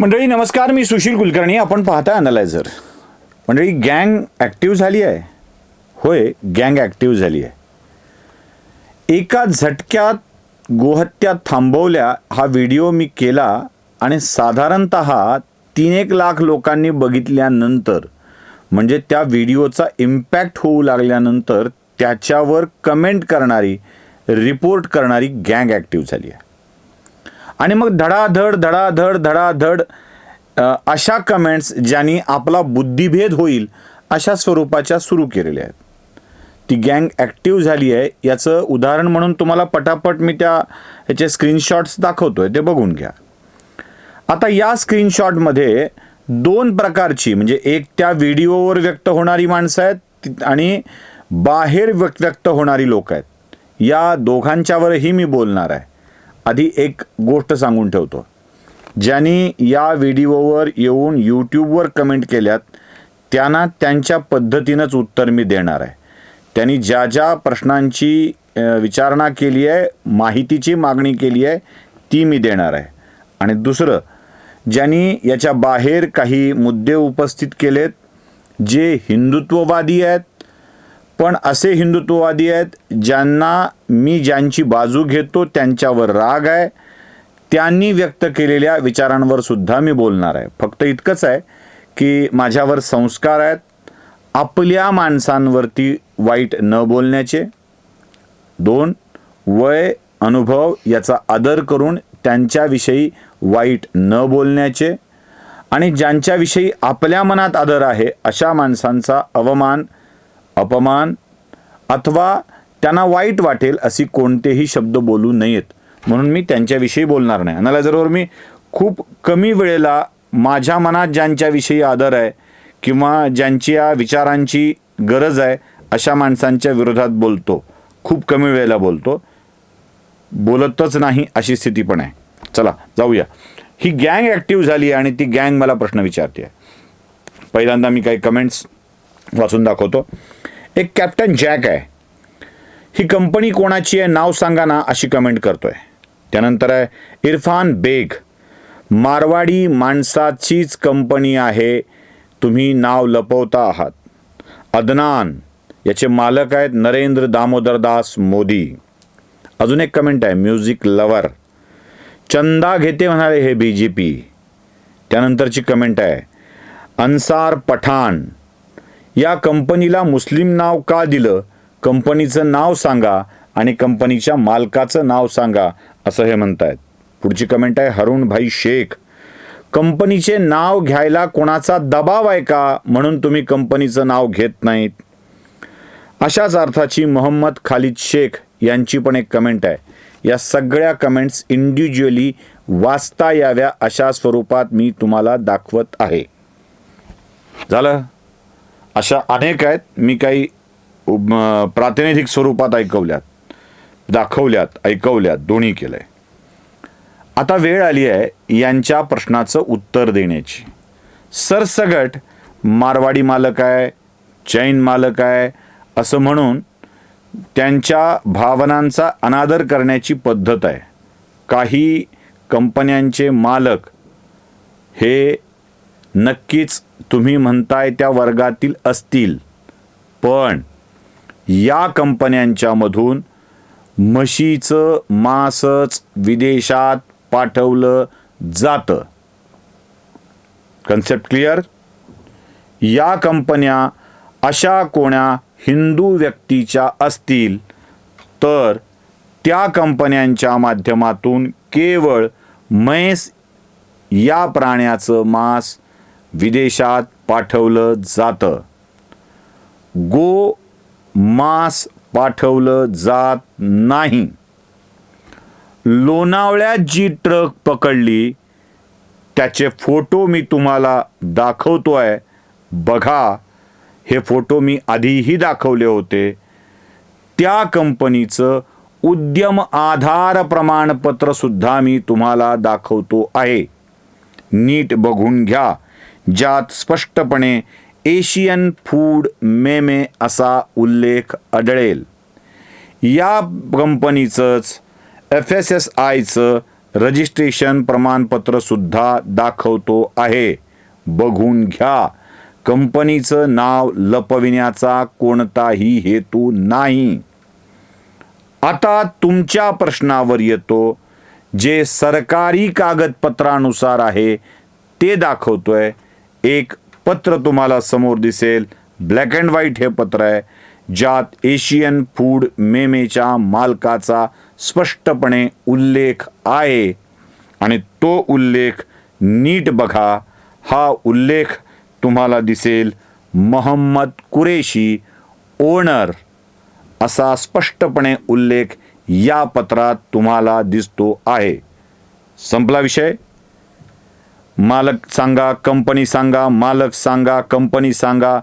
मंडळी नमस्कार मी सुशील कुलकर्णी. आपण पाहता अनालायझर मंडळी गँग ॲक्टिव्ह झाली आहे. होय गँग ॲक्टिव्ह झाली आहे. एका झटक्यात गोहत्या थांबवल्या हा व्हिडिओ मी केला आणि साधारणत तीन एक लाख लोकांनी बघितल्यानंतर म्हणजे त्या व्हिडिओचा इम्पॅक्ट होऊ लागल्यानंतर त्याच्यावर कमेंट करणारी रिपोर्ट करणारी गँग ॲक्टिव्ह झाली आहे. आणि मग धडाधड धडाधड धडाधड अशा कमेंट्स ज्यांनी आपला बुद्धिभेद होईल अशा स्वरूपाच्या सुरू केलेल्या आहेत. ती गँग ॲक्टिव्ह झाली आहे. याचं उदाहरण म्हणून तुम्हाला पटापट मी त्या ह्याचे स्क्रीनशॉट्स दाखवतोय. ते बघून घ्या. आता या स्क्रीनशॉटमध्ये दोन प्रकारची म्हणजे एक त्या व्हिडिओवर व्यक्त होणारी माणसं आहेत आणि बाहेर व्यक्त होणारी लोक आहेत. या दोघांच्यावरही मी बोलणार आहे. आधी एक गोष्ट सांगून ठेवतो. ज्यांनी या व्हिडिओवर येऊन यूट्यूबवर कमेंट केल्यात त्यांना त्यांच्या पद्धतीनंच उत्तर मी देणार आहे. त्यांनी ज्या ज्या प्रश्नांची विचारणा केली आहे माहितीची मागणी केली आहे ती मी देणार आहे. आणि दुसरं ज्यांनी याच्या बाहेर काही मुद्दे उपस्थित केलेत जे हिंदुत्ववादी आहेत पण असे हिंदुत्ववादी आहेत ज्यांना मी ज्यांची बाजू घेतो त्यांच्यावर राग आहे. त्यांनी व्यक्त केलेल्या विचारांवर सुद्धा मी बोलणार आहे. फक्त इतकंच आहे की माझ्यावर संस्कार आहेत. आपल्या माणसांवरती वाईट न बोलण्याचे. दोन वय अनुभव याचा आदर करून त्यांच्याविषयी वाईट न बोलण्याचे. आणि ज्यांच्याविषयी आपल्या मनात आदर आहे अशा माणसांचा अवमान अपमान अथवा त्यांना वाईट वाटेल अशी कोणतेही शब्द बोलू नयेत. म्हणून मी त्यांच्याविषयी बोलणार नाही. अनालायझरवर मी खूप कमी वेळेला माझ्या मनात ज्यांच्याविषयी आदर आहे किंवा ज्यांच्या विचारांची गरज आहे अशा माणसांच्या विरोधात बोलतो. खूप कमी वेळेला बोलतो. बोलतच नाही अशी स्थिती पण आहे. चला जाऊया. ही गँग ॲक्टिव्ह झाली आहे आणि ती गँग मला प्रश्न विचारते आहे. पहिल्यांदा मी काही कमेंट्स वाचून दाखवतो. एक कॅप्टन जॅक आहे. ही कंपनी कोणाची आहे नाव सांगा ना अशी कमेंट करतोय. त्यानंतर आहे इरफान बेग. मारवाडी माणसाचीच कंपनी आहे. तुम्ही नाव लपवता आहात. अदनान याचे मालक आहेत नरेंद्र दामोदरदास मोदी. अजून एक कमेंट आहे म्युझिक लवर चंदा घेते म्हणाले हे बी जे पी त्यानंतरची कमेंट आहे अन्सार पठाण. या कंपनीला मुस्लिम नाव का दिलं? कंपनीचं नाव सांगा आणि कंपनीच्या मालकाचं नाव सांगा असं हे म्हणतायत. पुढची कमेंट आहे हरुण भाई शेख. कंपनीचे नाव घ्यायला कोणाचा दबाव आहे का? म्हणून तुम्ही कंपनीचं नाव घेत नाहीत. अशाच अर्थाची मोहम्मद खालिद शेख यांची पण एक कमेंट आहे. या सगळ्या कमेंट्स इंडिव्हिज्युअली वाचता याव्या अशा स्वरूपात मी तुम्हाला दाखवत आहे. झालं? अशा अनेक आहेत. मी काही प्रातिनिधिक स्वरूपात ऐकवल्यात दाखवल्यात ऐकवल्यात दोन्ही केलंय. आता वेळ आली आहे यांच्या प्रश्नाचं उत्तर देण्याची. सरसगट मारवाडी मालक आहे जैन मालक आहे असं म्हणून त्यांच्या भावनांचा अनादर करण्याची पद्धत आहे. काही कंपन्यांचे मालक हे नक्कीच तुम्ही म्हणताय त्या वर्गातील असतील. पण या कंपन्यांच्या मधून म्हशीचं मांसच विदेशात पाठवलं जातं. कन्सेप्ट क्लिअर या कंपन्या अशा कोण्या हिंदू व्यक्तीच्या असतील तर त्या कंपन्यांच्या माध्यमातून केवळ म्हैस या प्राण्याचं मांस विदेशात पाठवलं जातं. गो मांस पाठवलं जात नाही. लोणावळ्यात जी ट्रक पकडली त्याचे फोटो मी तुम्हाला दाखवतो आहे बघा हे फोटो मी आधीही दाखवले होते. त्या कंपनीचं उद्यम आधार प्रमाणपत्रसुद्धा मी तुम्हाला दाखवतो आहे. नीट बघून घ्या. ज्यात स्पष्टपणे एशियन फूड मेमे असा उल्लेख आढळेल. या कंपनीचंच एफ एस एस आयचं रजिस्ट्रेशन प्रमाणपत्रसुद्धा दाखवतो आहे. बघून घ्या. कंपनीचं नाव लपविण्याचा कोणताही हेतू नाही. आता तुमच्या प्रश्नावर येतो. जे सरकारी कागदपत्रानुसार आहे ते दाखवतोय. एक पत्र तुम्हाला समोर दिसेल. ब्लॅक अँड व्हाईट हे पत्र आहे. ज्यात एशियन फूड मेमेच्या मालकाचा स्पष्टपणे उल्लेख आहे. आणि तो उल्लेख नीट बघा. हा उल्लेख तुम्हाला दिसेल मोहम्मद कुरेशी ओनर असा स्पष्टपणे उल्लेख या पत्रात तुम्हाला दिसतो आहे. संपला विषय. मालक सांगा कंपनी सांगा मालक सांगा कंपनी सांगा.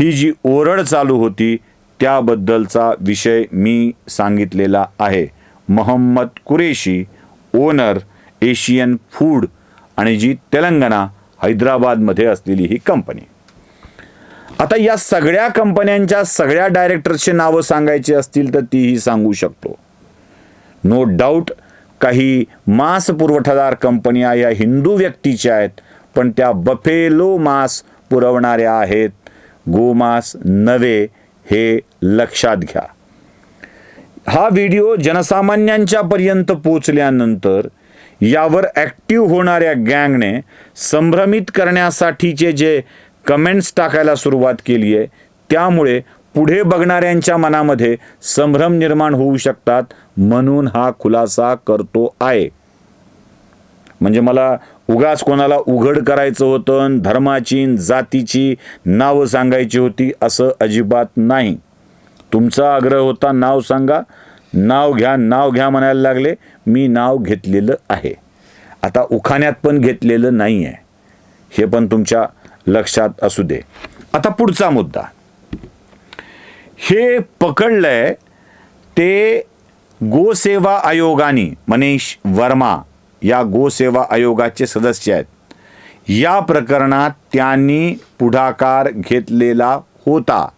ही जी ओरड चालू होती त्याबद्दलचा विषय मी सांगितलेला आहे. Mohammed Qureshi owner Asian food आणि जी तेलंगणा हैदराबादमध्ये असलेली ही कंपनी. आता या सगळ्या कंपन्यांच्या सगळ्या डायरेक्टर्सचे नावं सांगायची असतील तर तीही सांगू शकतो. नो डाऊट काही मांस पुरवठादार कंपन्या या हिंदू व्यक्तीच्या आहेत पण त्या बफेलो मांस पुरवणाऱ्या आहेत. गोमांस नव्हे हे लक्षात घ्या. हा व्हिडिओ जनसामान्यांच्या पर्यंत पोचल्यानंतर यावर ॲक्टिव्ह होणाऱ्या गँगने संभ्रमित करण्यासाठीचे जे कमेंट्स टाकायला सुरुवात केली आहे त्यामुळे पुढे बघणाऱ्यांच्या मनामध्ये संभ्रम निर्माण होऊ शकतात म्हणून हा खुलासा करतो आहे. म्हणजे मला उगाच कोणाला उघड करायचं होतं धर्माची जातीची नावं सांगायची होती असं अजिबात नाही. तुमचा आग्रह होता नाव सांगा. नाव घ्या नाव घ्या म्हणायला लागले. मी नाव घेतलेलं आहे. आता उखाण्यात पण घेतलेलं नाही आहे हे पण तुमच्या लक्षात असू दे. आता पुढचा मुद्दा. हे पकडलंय ते गोसेवा आयोगाने मनीष वर्मा या गोसेवा आयोगाचे सदस्य आहेत. या प्रकरणात त्यांनी पुढाकार घेतलेला होता.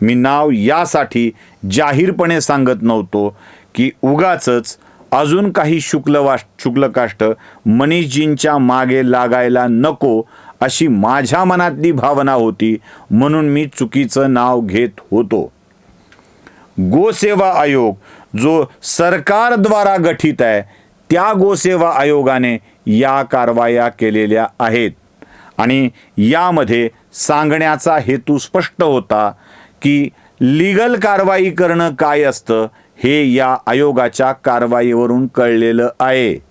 मी नाव यासाठी जाहीरपणे सांगत नव्हतो की उगाचच अजून काही शुक्लवा शुक्लकाष्ट मनीषजींच्या मागे लागायला नको अशी माझ्या मनातली भावना होती म्हणून मी चुकीचं नाव घेत होतो. गोसेवा आयोग जो सरकारद्वारा गठीत आहे त्या गोसेवा आयोगाने या कारवाया केलेल्या आहेत. आणि यामध्ये सांगण्याचा हेतू स्पष्ट होता की लीगल कारवाई करणं काय असतं हे या आयोगाच्या कारवाईवरून कळलेलं आहे.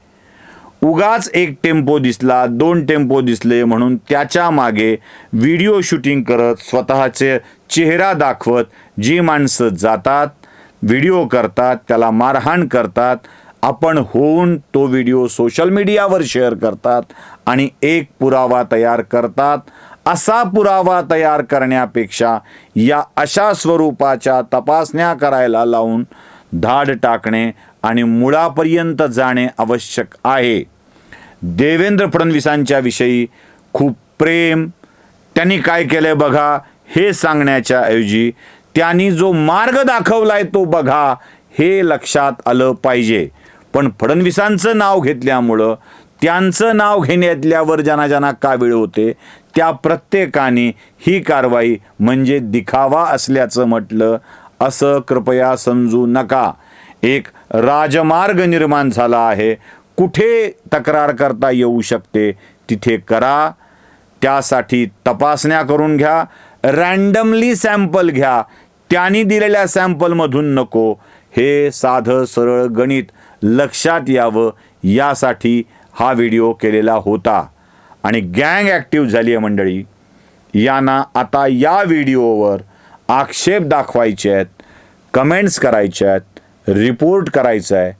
उगाच एक टेम्पो दिसला दोन टेम्पो दिसले म्हणून त्याच्यामागे व्हिडिओ शूटिंग करत स्वतःचे चेहरा दाखवत जी माणसं जातात व्हिडिओ करतात त्याला मारहाण करतात आपण होऊन तो व्हिडिओ सोशल मीडियावर शेअर करतात आणि एक पुरावा तयार करतात. असा पुरावा तयार करण्यापेक्षा या अशा स्वरूपाच्या तपासण्या करायला लावून धाड टाकणे आणि मुळापर्यंत जाणे आवश्यक आहे. देवेंद्र फडणवीसांच्या विषयी खूप प्रेम त्यांनी काय केलंय बघा हे सांगण्याच्या ऐवजी त्यांनी जो मार्ग दाखवलाय तो बघा हे लक्षात आलं पाहिजे. पण फडणवीसांचं नाव घेतल्यामुळं त्यांचं नाव घेण्यातल्यावर ज्यांना ज्यांना का वेळ होते त्या प्रत्येकाने ही कारवाई म्हणजे दिखावा असल्याचं म्हटलं असं कृपया समजू नका. एक राजमार्ग निर्माण झाला आहे. कुठे तक्रार करता येऊ शकते तिथे करा. त्यासाठी तपासण्या करून घ्या. रँडमली सॅम्पल घ्या. त्यांनी दिलेल्या सॅम्पलमधून नको. हे साधं सरळ गणित लक्षात यावं. यासाठी हा व्हिडिओ केलेला होता. आणि गँग ॲक्टिव्ह झाली आहे मंडळी. यांना आता या व्हिडिओवर आक्षेप दाखवायचे आहेत कमेंट्स करायचे आहेत रिपोर्ट करायचं आहे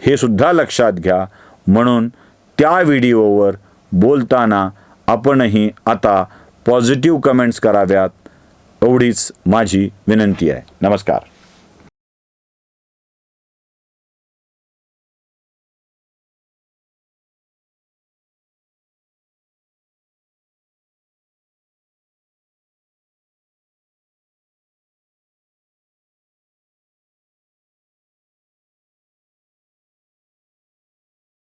हे सुद्धा लक्षात घ्या. म्हणून त्या व्हिडिओवर बोलताना आपणही आता पॉझिटिव्ह कमेंट्स कराव्यात एवढीच माझी विनंती आहे. नमस्कार.